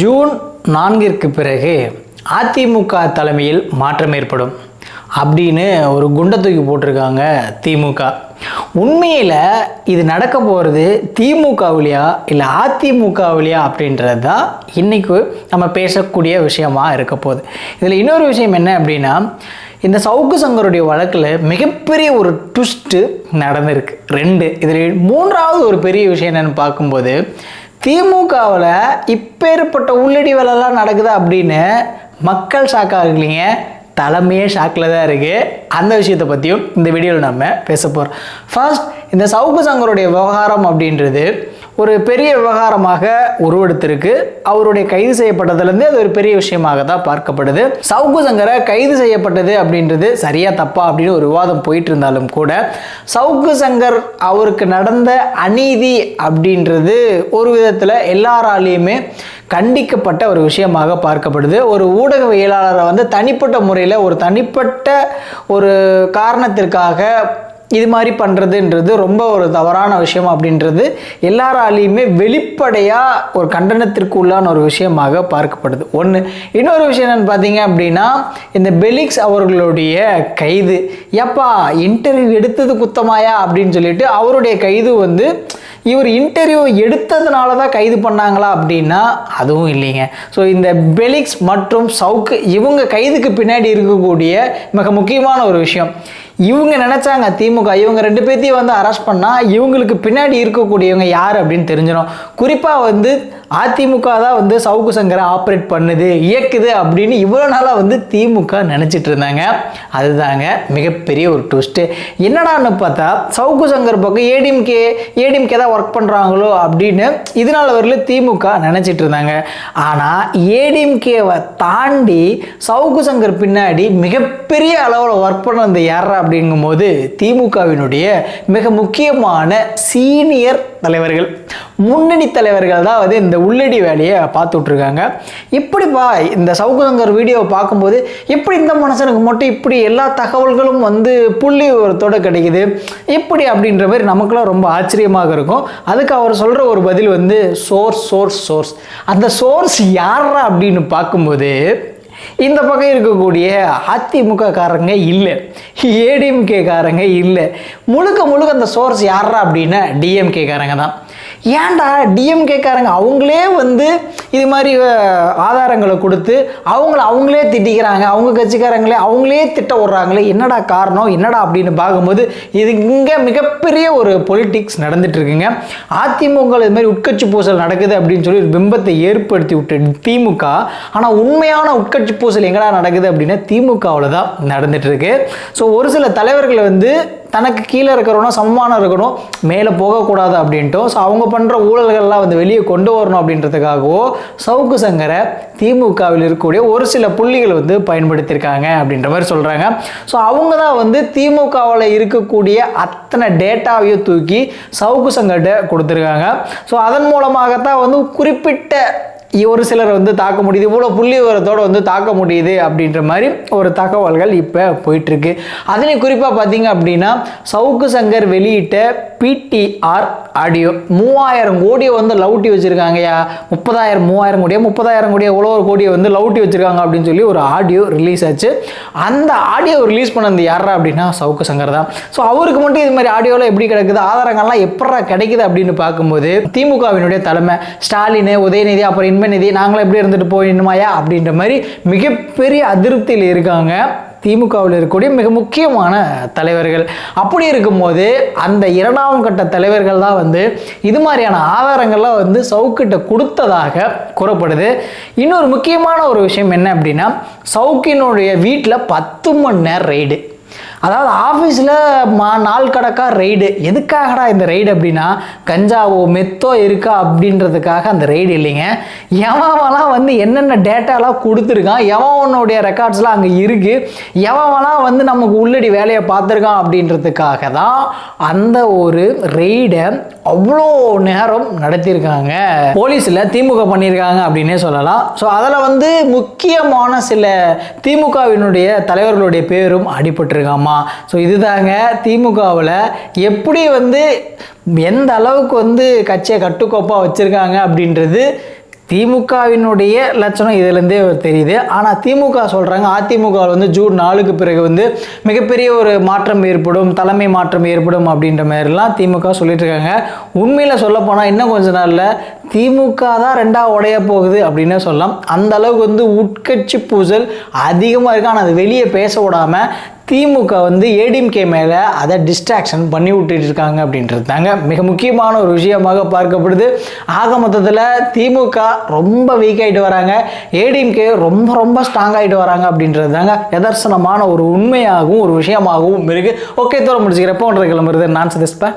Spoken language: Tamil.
ஜூன் நான்கிற்கு பிறகு அதிமுக தலைமையில் மாற்றம் ஏற்படும். அப்படின்னு ஒரு குண்டை தூக்கி போட்டிருக்காங்க திமுக. உண்மையில் இது நடக்க போகிறது திமுகவிலையா இல்லை அதிமுகவிலையா அப்படின்றது தான் இன்றைக்கு நம்ம பேசக்கூடிய விஷயமாக இருக்க போகுது. இதில் இன்னொரு விஷயம் என்ன அப்படின்னா இந்த சவுக்கு சங்கருடைய வழக்கில் மிகப்பெரிய ஒரு ட்விஸ்ட்டு நடந்திருக்கு. ரெண்டு. இதில் மூன்றாவது ஒரு பெரிய விஷயம் என்னென்னு பார்க்கும்போது திமுகவில் இப்பேற்பட்ட உள்ளடி வேலைலாம் நடக்குது அப்படின்னு மக்கள் ஷாக் ஆகலைங்க தலைமையே ஷாக்கில் தான் இருக்குது அந்த விஷயத்தை பற்றியும் இந்த வீடியோவில் நம்ம பேச போகிறோம் ஃபர்ஸ்ட் இந்த சவுக்கு சங்கருடைய விவகாரம் அப்படின்றது ஒரு பெரிய விவகாரமாக உருவெடுத்திருக்கு. அவருடைய கைது செய்யப்பட்டதுலேருந்து அது ஒரு பெரிய விஷயமாக தான் பார்க்கப்படுது. சவுக்கு சங்கரை கைது செய்யப்பட்டது அப்படின்றது சரியா தப்பா அப்படின்னு ஒரு விவாதம் போயிட்டு இருந்தாலும் கூட சவுக்கு சங்கர் அவருக்கு நடந்த அநீதி அப்படின்றது ஒரு விதத்தில் எல்லாராலையுமே கண்டிக்கப்பட்ட ஒரு விஷயமாக பார்க்கப்படுது. ஒரு ஊடகவியலாளரை வந்து தனிப்பட்ட முறையில் ஒரு தனிப்பட்ட ஒரு காரணத்திற்காக இது மாதிரி பண்ணுறதுன்றது ரொம்ப ஒரு தவறான விஷயம் அப்படின்றது எல்லாராலையுமே வெளிப்படையாக ஒரு கண்டனத்திற்கு உள்ளான ஒரு விஷயமாக பார்க்கப்படுது. ஒன்று இன்னொரு விஷயம் என்னென்னு பார்த்தீங்க அப்படின்னா இந்த பெலிக்ஸ் அவர்களுடைய கைது. ஏப்பா இன்டர்வியூ எடுத்தது குத்தமாயா அப்படின்னு சொல்லிட்டு அவருடைய கைது வந்து இவர் இன்டர்வியூ எடுத்ததுனால தான் கைது பண்ணாங்களா அப்படின்னா அதுவும் இல்லைங்க. ஸோ இந்த பெலிக்ஸ் மற்றும் சவுக்கு இவங்க கைதுக்கு பின்னாடி இருக்கக்கூடிய மிக முக்கியமான ஒரு விஷயம். இவங்க நினச்சாங்க திமுக. இவங்க ரெண்டு பேர்த்தையும் வந்து அரெஸ்ட் பண்ணால் இவங்களுக்கு பின்னாடி இருக்கக்கூடியவங்க யார் அப்படின்னு தெரிஞ்சிடும். குறிப்பாக வந்து அதிமுக தான் வந்து சவுக்கு சங்கரை ஆப்ரேட் பண்ணுது இயக்குது அப்படின்னு இவ்வளோ நாளாக வந்து திமுக நினச்சிட்டு இருந்தாங்க. அதுதாங்க மிகப்பெரிய ஒரு ட்விஸ்ட்டு என்னடான்னு பார்த்தா சவுக்கு சங்கர் பக்கம் ஏடிஎம்கே ஏடிஎம்கே தான் ஒர்க் பண்ணுறாங்களோ அப்படின்னு இதனால் வரல திமுக நினச்சிட்டு இருந்தாங்க. ஆனால் ஏடிஎம்கேவை தாண்டி சவுக்கு சங்கர் பின்னாடி மிகப்பெரிய அளவில் ஒர்க் பண்ண அந்த யாரா அப்படிங்கும்போது திமுகவினுடைய மிக முக்கியமான சீனியர் தலைவர்கள் முன்னணி தலைவர்கள் தான் வந்து இந்த உள்ளடி வேலையை பார்த்துட்ருக்காங்க இப்படிப்பா இந்த சவுகங்கர் வீடியோவை பார்க்கும்போது எப்படி இந்த மனுஷனுக்கு மட்டும் இப்படி எல்லா தகவல்களும் வந்து புள்ளி விவரத்தோடு கிடைக்குது. இப்படி அப்படின்ற மாதிரி நமக்குலாம் ரொம்ப ஆச்சரியமாக இருக்கும். அதுக்கு அவர் சொல்கிற ஒரு பதில் வந்து சோர்ஸ் சோர்ஸ் சோர்ஸ். அந்த சோர்ஸ் யாரா அப்படின்னு பார்க்கும்போது இந்த பக்கம் இருக்கக்கூடிய அதிமுக காரங்க இல்லை. ஏடிஎம்கே காரங்க இல்லை. முழுக்க முழுக்க அந்த சோர்ஸ் யாரா அப்படின்னா டிஎம்கே காரங்க தான். ஏன்டா டிஎம்கேக்காரங்க அவங்களே வந்து இது மாதிரி ஆதாரங்களை கொடுத்து அவங்கள அவங்களே திட்டிக்கிறாங்க. அவங்க கட்சிக்காரங்களே அவங்களே திட்ட விட்றாங்களே. என்னடா காரணம்? என்னடா அப்படின்னு பார்க்கும்போது இது இங்கே மிகப்பெரிய ஒரு பொலிட்டிக்ஸ் நடந்துட்டு இருக்குங்க அதிமுக இது மாதிரி உட்கட்சி பூசல் நடக்குது அப்படின்னு சொல்லி ஒரு பிம்பத்தை ஏற்படுத்தி விட்டு திமுக. ஆனால் உண்மையான உட்கட்சி பூசல் எங்கடா நடக்குது அப்படின்னா திமுகவில் தான் நடந்துட்டு இருக்கு ஸோ ஒரு சில தலைவர்கள் வந்து தனக்கு கீழே இருக்கிறவனும் சமமானம் இருக்கணும் மேலே போகக்கூடாது அப்படின்ட்டும் ஸோ அவங்க பண்ணுற ஊழல்கள்லாம் வந்து வெளியே கொண்டு வரணும் அப்படின்றதுக்காகவோ சவுக்கு சங்கரை திமுகவில் இருக்கக்கூடிய ஒரு சில புள்ளிகள் வந்து பயன்படுத்தியிருக்காங்க அப்படின்ற மாதிரி சொல்கிறாங்க ஸோ அவங்க தான் வந்து திமுகவில் இருக்கக்கூடிய அத்தனை டேட்டாவையும் தூக்கி சவுக்கு சங்கர்கிட்ட கொடுத்துருக்காங்க. ஸோ அதன் மூலமாகத்தான் வந்து குறிப்பிட்ட ஒரு சிலர் வந்து தாக்க முடியுது. இவ்வளோ புள்ளி விவரத்தோடு வந்து தாக்க முடியுது அப்படின்ற மாதிரி ஒரு தகவல்கள் இப்போ போயிட்டுருக்கு. அதுலேயும் குறிப்பாக பார்த்தீங்க அப்படின்னா சவுக்கு சங்கர் வெளியிட்ட பிடிஆர் ஆடியோ மூவாயிரம் கோடியை வந்து லவுட்டி வச்சுருக்காங்கயா முப்பதாயிரம் மூவாயிரம் கோடியா? முப்பதாயிரம் கோடியா? எவ்வளோ ஒரு கோடியை வந்து லவுட்டி வச்சுருக்காங்க அப்படின்னு சொல்லி ஒரு ஆடியோ ரிலீஸ் ஆச்சு. அந்த ஆடியோ ரிலீஸ் பண்ணது யாரா அப்படின்னா சவுக்கு சங்கர் தான். ஸோ அவருக்கு மட்டும் இது மாதிரி ஆடியோலாம் எப்படி கிடைக்குது ஆதாரங்கள்லாம் எப்படா கிடைக்குது அப்படின்னு பார்க்கும்போது திமுகவினுடைய தலைமை ஸ்டாலின் உதயநிதி அப்புறம் இன்மநிதி நாங்களும் எப்படி இருந்துட்டு போயிடணுமாயா அப்படின்ற மாதிரி மிகப்பெரிய அதிருப்தியில் இருக்காங்க. திமுகவில் இருக்கக்கூடிய மிக முக்கியமான தலைவர்கள். அப்படி இருக்கும்போது அந்த இரண்டாம் கட்ட தலைவர்கள் தான் வந்து இது மாதிரியான ஆதாரங்கள்லாம் வந்து சவுக்கிட்ட கொடுத்ததாக கூறப்படுது. இன்னொரு முக்கியமான ஒரு விஷயம் என்ன அப்படின்னா சவுக்கினுடைய வீட்டில் பத்து மணி நேரம் ரைடு அதாவது ஆஃபீஸில் மா நாள் கணக்காக ரைடு எதுக்காகடா இந்த ரைடு அப்படின்னா கஞ்சாவோ மெத்தோ இருக்கா அப்படின்றதுக்காக அந்த ரைடு இல்லைங்க. எவன்லாம் வந்து என்னென்ன டேட்டாலாம் கொடுத்துருக்கான் எவனுடைய ரெக்கார்ட்ஸ்லாம் அங்கே இருக்குது எவன்லாம் வந்து நமக்கு உள்ளடி வேலையை பார்த்துருக்கான் அப்படின்றதுக்காக தான் அந்த ஒரு ரெய்டை அவ்வளோ நேரம் நடத்தியிருக்காங்க போலீஸில் திமுக பண்ணியிருக்காங்க அப்படின்னே சொல்லலாம். ஸோ அதில் வந்து முக்கியமான சில திமுகவினுடைய தலைவர்களுடைய பேரும் அடிபட்டிருக்காம ஸோ இதுதாங்க திமுகவில் எப்படி வந்து எந்த அளவுக்கு வந்து கட்சியை கட்டுக்கோப்பாக வச்சுருக்காங்க அப்படின்றது திமுகவினுடைய லட்சணம் இதுலேருந்தே தெரியுது. ஆனால் திமுக சொல்கிறாங்க அதிமுக வந்து ஜூன் நாலுக்கு பிறகு வந்து மிகப்பெரிய ஒரு மாற்றம் ஏற்படும் தலைமை மாற்றம் ஏற்படும் அப்படின்ற மாதிரிலாம் திமுக சொல்லிட்டு இருக்காங்க உண்மையில் சொல்லப்போனால் இன்னும் கொஞ்ச நாளில் திமுக தான் ரெண்டாக உடைய போகுது அப்படின்னே சொல்லலாம். அந்த அளவுக்கு வந்து உட்கட்சி பூசல் அதிகமாக இருக்குது ஆனால் அது வெளியே பேச விடாமல் திமுக வந்து ஏடிஎம்கே மேலே அதை டிஸ்ட்ராக்ஷன் பண்ணி விட்டுட்டு இருக்காங்க அப்படின்றது தாங்க மிக முக்கியமான ஒரு விஷயமாக பார்க்கப்படுது. ஆக மொத்தத்தில் திமுக ரொம்ப வீக் ஆகிட்டு வராங்க. ஏடிஎம்கே ரொம்ப ரொம்ப ஸ்ட்ராங் ஆகிட்டு வராங்க அப்படின்றது தாங்க எதர்சனமான ஒரு உண்மையாகவும் ஒரு விஷயமாகவும் இருக்குது ஓகே தூரம் முடிச்சுக்கிறப்போன்ற கிளம்புறது நான் சதிஸ்பேன்